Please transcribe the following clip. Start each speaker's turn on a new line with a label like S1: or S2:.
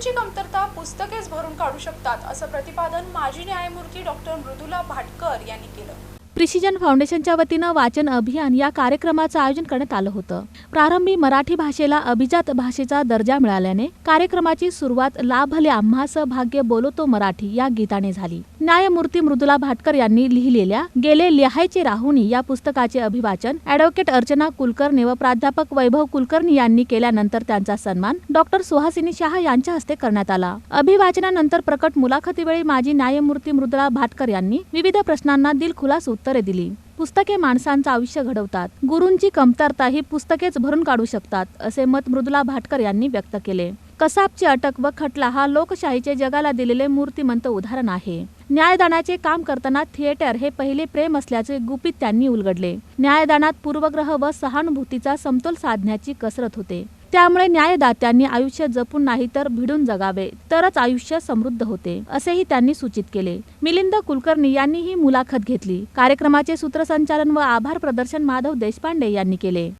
S1: गुरूंची कमतरता पुस्तकेच भरून काढू शकतात असं प्रतिपादन माजी न्यायमूर्ती डॉक्टर मृदुला भाटकर यांनी केलं.
S2: प्रिसिजन फाउंडेशनच्या वतीनं वाचन अभियान या कार्यक्रमाचं आयोजन करण्यात आलं होतं. प्रारंभी मराठी भाषेला अभिजात भाषेचा दर्जा मिळाल्याने कार्यक्रमाची सुरुवात लाभले आम्हास भाग्य बोलतो मराठी या गीताने झाली. न्यायमूर्ती मृदुला भाटकर यांनी लिहिलेल्या गेले लिहायचे राहुनी या पुस्तकाचे अभिवाचन अॅडव्होकेट अर्चना कुलकर्णी व प्राध्यापक वैभव कुलकर्णी यांनी केल्यानंतर त्यांचा सन्मान डॉक्टर सुहासिनी शहा यांच्या हस्ते करण्यात आला. अभिवाचनानंतर प्रकट मुलाखतीवेळी माजी न्यायमूर्ती मृदुला भाटकर यांनी विविध प्रश्नांना दिलखुलास उत्तरे दिली. पुस्तके माणसांचं आयुष्य घडवतात. गुरूंची कमतरता ही पुस्तकेच भरून काढू शकतात असे मत मृदुला भाटकर यांनी व्यक्त केले. कसाबची अटक व खटला हा लोकशाहीचे जगाला दिलेले मूर्तिमंत उदाहरण आहे. न्यायदानाचे काम करताना थिएटर हे पहिले प्रेम असल्याचे गुपित त्यांनी उलगडले. न्यायदानात पूर्वग्रह व सहानुभूतीचा समतोल साधण्याची कसरत होते. त्यामुळे न्यायदात्यांनी आयुष्य जपून नाही तर भिडून जगावे तरच आयुष्य समृद्ध होते असेही त्यांनी सूचित केले. मिलिंद कुलकर्णी यांनी ही मुलाखत घेतली. कार्यक्रमाचे सूत्रसंचालन व आभार प्रदर्शन माधव देशपांडे यांनी केले.